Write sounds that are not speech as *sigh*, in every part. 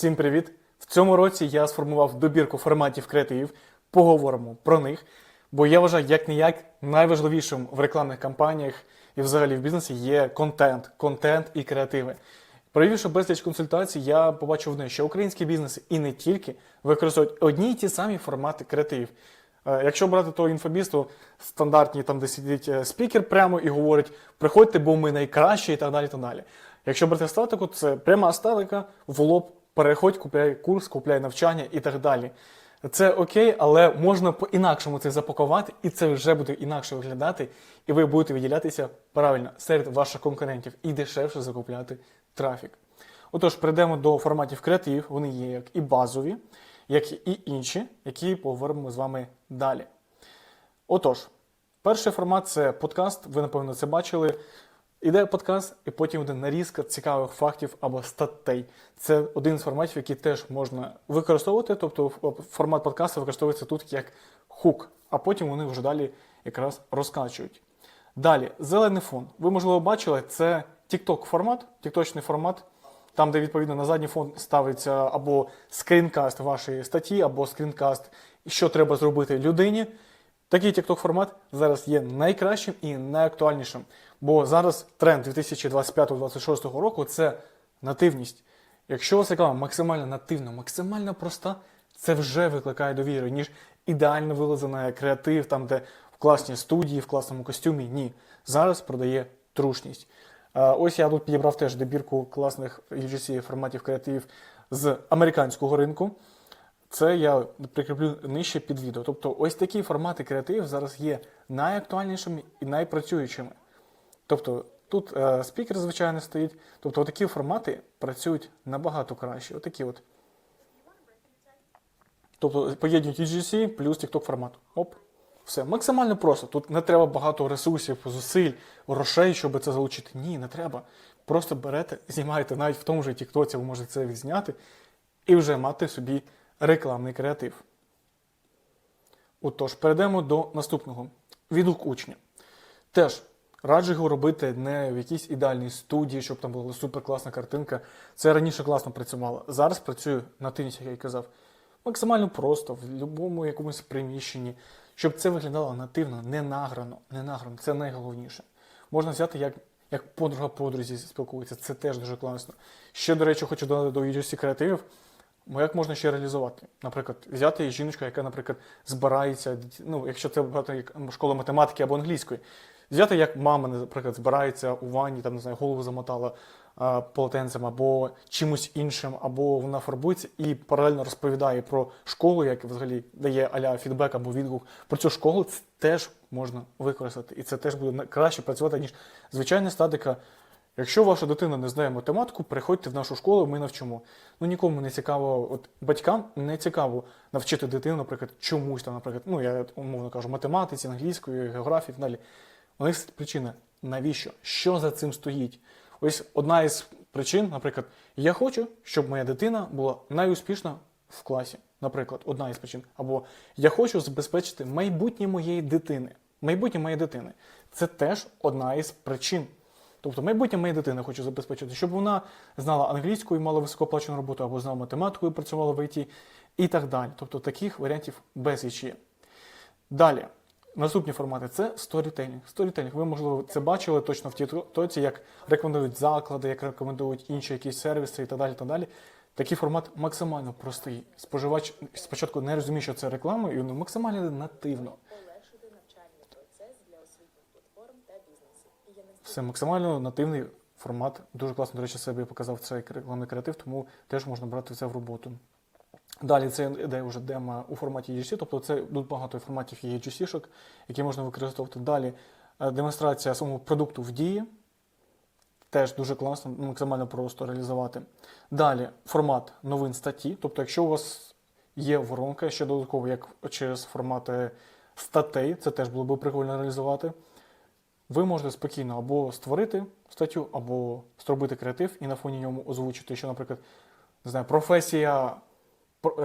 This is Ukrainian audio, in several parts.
Всім привіт! В цьому році я сформував добірку форматів креативів. Поговоримо про них. Бо я вважаю, як не як найважливішим в рекламних кампаніях і взагалі в бізнесі є контент, контент і креативи. Провівши безліч консультацій, я побачив одне, що українські бізнеси і не тільки використовують одні й ті самі формати креативів. Е, Якщо брати того інфобіз, то стандартні там, де сидить е, спікер прямо і говорить: приходьте, бо ми найкращі, і так далі. так далі. Якщо брати статику, це пряма статика в лоб, переходь, купляй курс, купляй навчання і так далі. Це окей, але можна по-інакшому це запакувати, і це вже буде інакше виглядати, і ви будете виділятися правильно серед ваших конкурентів і дешевше закупляти трафік. Отож, перейдемо до форматів креативів. Вони є як і базові, як і інші, які поговоримо з вами далі. Отож, перший формат це подкаст. Ви, напевно, це бачили. Іде подкаст, і потім буде нарізка цікавих фактів або статей. Це один з форматів, який теж можна використовувати. Тобто формат подкасту використовується тут як хук, а потім вони вже далі якраз розкачують. Далі, зелений фон. Ви, можливо, бачили, це TikTok формат, тікточний формат, там, де відповідно на задній фон ставиться або скрінкаст вашої статті, або скрінкаст, що треба зробити людині. Такий TikTok формат зараз є найкращим і найактуальнішим. Бо зараз тренд 2025-2026 року це нативність. Якщо у вас реклама максимально нативна, максимально проста, це вже викликає довіру, ніж ідеально вилазена креатив, там, де в класній студії, в класному костюмі. Ні. Зараз продає трушність. Ось я тут підібрав теж добірку класних UGC форматів креативів з американського ринку. Це я прикріплю нижче під відео. Тобто, ось такі формати креативів зараз є найактуальнішими і найпрацюючими. Тобто тут е, спікер, звичайно, стоїть. Тобто, такі формати працюють набагато краще. Отакі от. Тобто поєднують UGC плюс TikTok формат. Оп. Все. Максимально просто. Тут не треба багато ресурсів, зусиль, грошей, щоб це залучити. Ні, не треба. Просто берете, знімаєте навіть в тому ж TikTok, ви можете це відзняти і вже мати собі рекламний креатив. Отож, перейдемо до наступного. Відгук учня. Теж раджу його робити не в якійсь ідеальній студії, щоб там була суперкласна картинка. Це раніше класно працювало. Зараз працюю на тинісі, як я казав. Максимально просто, в будь-якому якомусь приміщенні, щоб це виглядало нативно, не награно, не награно. Це найголовніше. Можна взяти, як, як подруга подрузі спілкується, це теж дуже класно. Ще, до речі, хочу додати до UGC креативів. Ну, як можна ще реалізувати? Наприклад, взяти жіночку, яка, наприклад, збирається, ну, якщо це школа математики або англійської, взяти, як мама, наприклад, збирається у ванні, там, не знаю, голову замотала а, полотенцем або чимось іншим, або вона фарбується і паралельно розповідає про школу, як взагалі дає аля фідбек або відгук про цю школу, це теж можна використати. І це теж буде краще працювати, ніж звичайна статика. Якщо ваша дитина не знає математику, приходьте в нашу школу, ми навчимо. Ну нікому не цікаво, от батькам не цікаво навчити дитину, наприклад, чомусь там, наприклад, ну я умовно кажу, математиці, англійської, географії і далі. У них причина, навіщо? Що за цим стоїть? Ось одна із причин, наприклад, я хочу, щоб моя дитина була найуспішна в класі. Наприклад, одна із причин. Або я хочу забезпечити майбутнє моєї дитини. Майбутнє моєї дитини. Це теж одна із причин. Тобто майбутнє моєї дитини хочу забезпечити, щоб вона знала англійську і мала високооплачену роботу, або знала математику і працювала в ІТ, і так далі. Тобто таких варіантів безліч є. Далі, наступні формати це сторітелінг. Сторітелінг. Ви, можливо, це бачили точно в тіктоці, як рекомендують заклади, як рекомендують інші якісь сервіси і так далі. так далі. Такий формат максимально простий. Споживач спочатку не розуміє, що це реклама, і воно максимально нативно. полегшити навчальний процес для освітніх платформ та бізнесів. І є Все максимально нативний формат. Дуже класно, до речі, себе показав цей рекламний креатив, тому теж можна брати це в роботу. Далі це йде вже демо у форматі UGC, тобто це тут багато форматів є UGC-шок, які можна використовувати. Далі е, демонстрація самого продукту в дії. Теж дуже класно, максимально просто реалізувати. Далі формат новин статті. Тобто, якщо у вас є воронка, ще додатково, як через формати статей, це теж було б прикольно реалізувати. Ви можете спокійно або створити статтю, або зробити креатив і на фоні ньому озвучити, що, наприклад, не знаю, професія,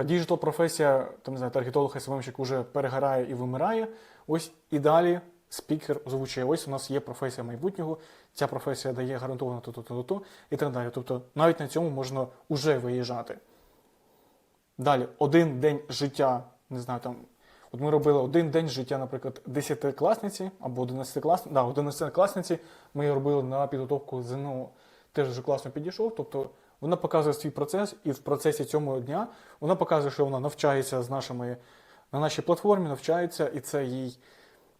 діджитал професія, там не знаю, таргетолог СММщик вже перегорає і вимирає. Ось і далі спікер озвучує, ось у нас є професія майбутнього, ця професія дає гарантовано то-то, то-то, і так далі. Тобто навіть на цьому можна вже виїжджати. Далі, один день життя, не знаю, там. От ми робили один день життя, наприклад, 10-класниці або 11-класниці. Да, 11-класниці ми її робили на підготовку ЗНО. Теж дуже класно підійшов. Тобто вона показує свій процес, і в процесі цього дня вона показує, що вона навчається з нашими на нашій платформі, навчається, і це їй,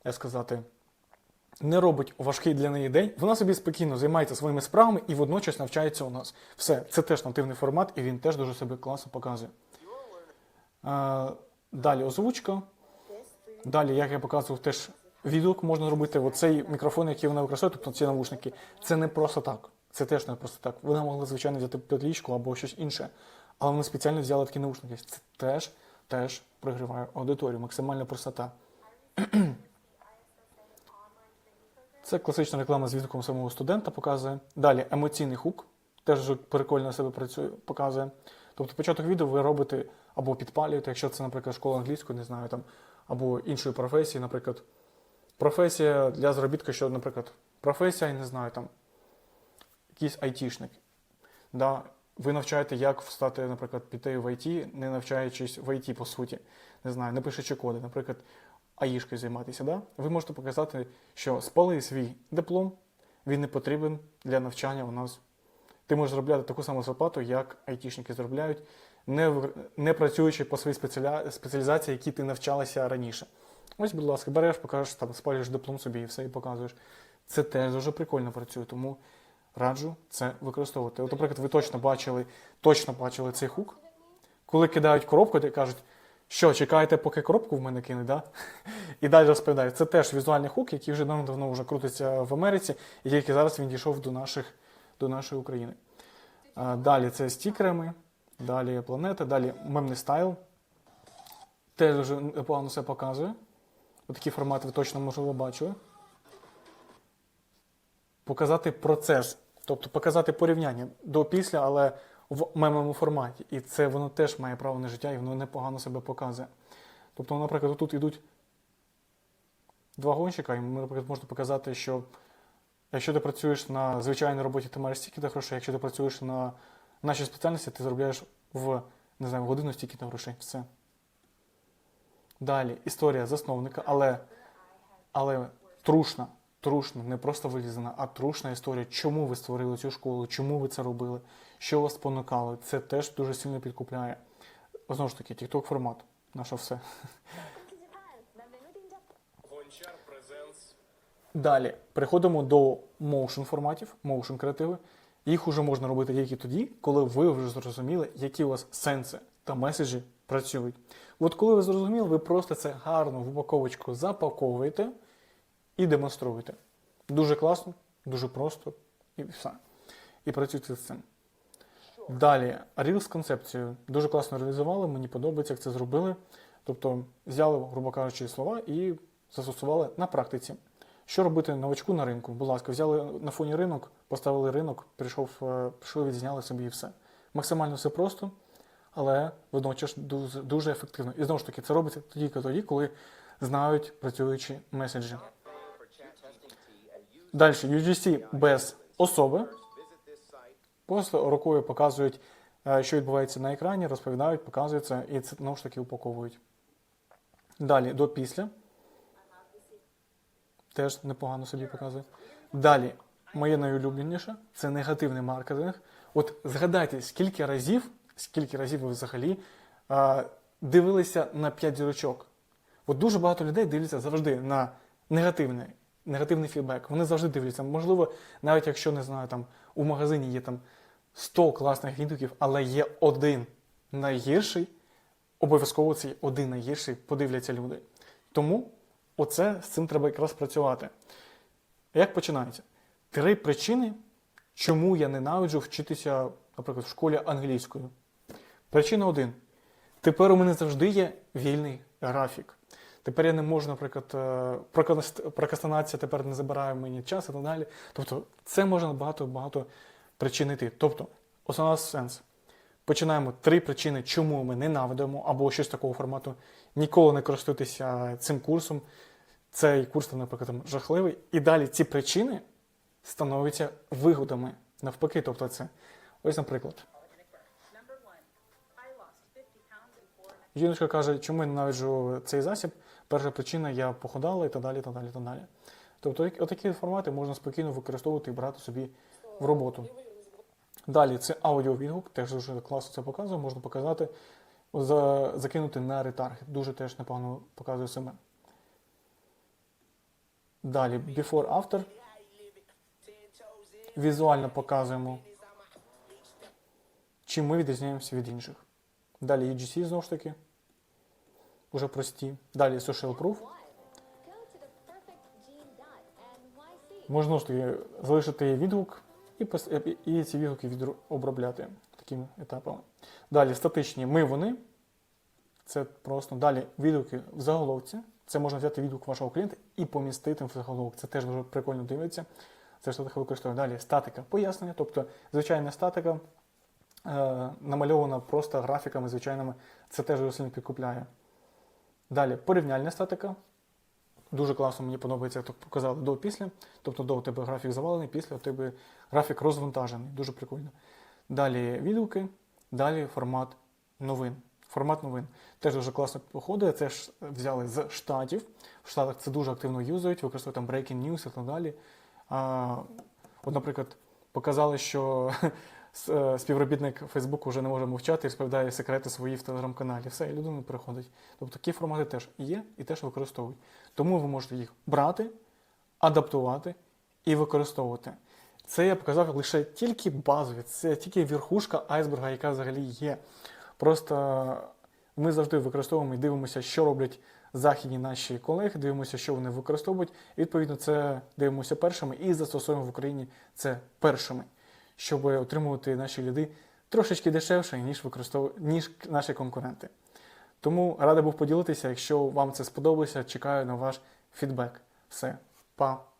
як сказати, не робить важкий для неї день. Вона собі спокійно займається своїми справами і водночас навчається у нас. Все, це теж нативний формат, і він теж дуже себе класно показує. Далі озвучка. Далі, як я показував, теж відгук можна робити. Оцей мікрофон, який вона використовує, тобто ці навушники, це не просто так. Це теж не просто так. Вона могла, звичайно, взяти петлічку або щось інше. Але вони спеціально взяли такі навушники. Це теж, теж прогріває аудиторію, максимальна простота. Це класична реклама з відгуком самого студента показує. Далі емоційний хук, теж прикольно себе працює, показує. Тобто початок відео ви робите або підпалюєте, якщо це, наприклад, школа англійської, не знаю, там, або іншої професії, наприклад, професія для заробітку, що, наприклад, професія, я не знаю, там, якийсь айтішник. Да? Ви навчаєте, як встати, наприклад, піти в ІТ, не навчаючись в ІТ, по суті, не знаю, не пишучи коди, наприклад, АІшкою займатися. Да? Ви можете показати, що спали свій диплом, він не потрібен для навчання у нас. Ти можеш заробляти таку саму зарплату, як айтішники заробляють, не, не працюючи по своїй спеціаля... спеціалізації, які ти навчалася раніше. Ось, будь ласка, береш, покажеш, там, спалюєш диплом собі і все і показуєш. Це теж дуже прикольно працює, тому раджу це використовувати. От, наприклад, ви точно бачили, точно бачили цей хук. Коли кидають коробку, то кажуть, що чекаєте, поки коробку в мене кинуть, да? *laughs* і далі розповідають. Це теж візуальний хук, який вже давно давно вже крутиться в Америці, і тільки зараз він дійшов до, наших, до нашої України. Далі це стікерами, далі планета, далі мемний стайл. Теж дуже непогано все показує. Отакі формати ви точно можливо бачили. Показати процес, тобто показати порівняння до після, але в мемному форматі. І це воно теж має право на життя, і воно непогано себе показує. Тобто, наприклад, тут йдуть два гонщика, і, наприклад, можна показати, що якщо ти працюєш на звичайній роботі, ти маєш стільки грошей, якщо ти працюєш на нашій спеціальності, ти заробляєш в не знаю, в годину стільки грошей. Все. Далі історія засновника, але, але трушна, трушна, не просто вилізана, а трушна історія, чому ви створили цю школу, чому ви це робили, що вас спонукало. Це теж дуже сильно підкупляє. Знову ж таки, TikTok формат, наше все. Далі переходимо до motion форматів, motion креативи. Їх уже можна робити тільки тоді, коли ви вже зрозуміли, які у вас сенси та меседжі працюють. От коли ви зрозуміли, ви просто це гарно в упаковочку запаковуєте і демонструєте. Дуже класно, дуже просто і все. І працюйте з цим. Далі, Reels концепцію дуже класно реалізували, мені подобається, як це зробили. Тобто взяли, грубо кажучи, слова і застосували на практиці. Що робити новачку на ринку? Будь ласка, взяли на фоні ринок, поставили ринок, прийшов, е, прийшли, відзняли собі і все. Максимально все просто, але водночас дуже, дуже ефективно. І знову ж таки, це робиться тільки тоді, коли знають працюючі меседжі. Далі, UGC без особи. Просто рукою показують, е, що відбувається на екрані, розповідають, показують це, і це знову ж таки упаковують. Далі до після. Теж непогано собі показує. Далі, моє найулюбленіше це негативний маркетинг. От згадайте, скільки разів, скільки разів ви взагалі е, дивилися на 5 зірочок. От дуже багато людей дивляться завжди на негативний, негативний фідбек. Вони завжди дивляться. Можливо, навіть якщо не знаю, там у магазині є там 100 класних відгуків, але є один найгірший, обов'язково цей один найгірший подивляться люди. Тому оце з цим треба якраз працювати. Як починається? Три причини, чому я ненавиджу вчитися, наприклад, в школі англійською. Причина один. Тепер у мене завжди є вільний графік. Тепер я не можу, наприклад, е, прокрастинація тепер не забирає мені час і так далі. Тобто, це може багато-багато причин йти. Тобто, основний сенс. Починаємо три причини, чому ми ненавидимо, або щось такого формату. Ніколи не користуйтеся цим курсом. Цей курс, наприклад, там, жахливий. І далі ці причини становляться вигодами. Навпаки, тобто це. Ось, наприклад. Number one, I lost 50 pounds Жіночка каже, чому я ненавиджу цей засіб? Перша причина я похудала і так далі, так далі, так далі. Тобто отакі формати можна спокійно використовувати і брати собі в роботу. Далі це аудіовідгук, теж дуже класно це показує, можна показати, за, закинути на ретаргет. Дуже теж непогано показує себе. Далі before after. Візуально показуємо, чим ми відрізняємося від інших. Далі UGC знову ж таки. Уже прості. Далі social proof. Можна ж таки залишити відгук і, і ці відгуки обробляти такими етапами. Далі статичні ми вони. Це просто далі відгуки в заголовці. Це можна взяти відгук вашого клієнта і помістити в заголовок. Це теж дуже прикольно дивиться. Це ж так використовує. Далі статика пояснення, тобто звичайна статика е, намальована просто графіками звичайними. Це теж дуже сильно підкупляє. Далі порівняльна статика. Дуже класно мені подобається, як так показали до після. Тобто до у тебе графік завалений, після у тебе графік розвантажений. Дуже прикольно. Далі відгуки, далі формат новин. Формат новин теж дуже класно походить. Це ж взяли з штатів. В Штатах це дуже активно юзають, використовують там breaking news і так далі. А, от, наприклад, показали, що *laughs* е, співробітник Фейсбуку вже не може мовчати і розповідає секрети свої в телеграм-каналі. Все, і людина приходить. Тобто такі формати теж є і теж використовують. Тому ви можете їх брати, адаптувати і використовувати. Це я показав лише тільки базові, це тільки верхушка айсберга, яка взагалі є. Просто ми завжди використовуємо і дивимося, що роблять західні наші колеги, дивимося, що вони використовують. І відповідно це дивимося першими і застосовуємо в Україні це першими, щоб отримувати наші ліди трошечки дешевше, ніж використову... ніж наші конкуренти. Тому радий був поділитися. Якщо вам це сподобалося, чекаю на ваш фідбек. Все, па!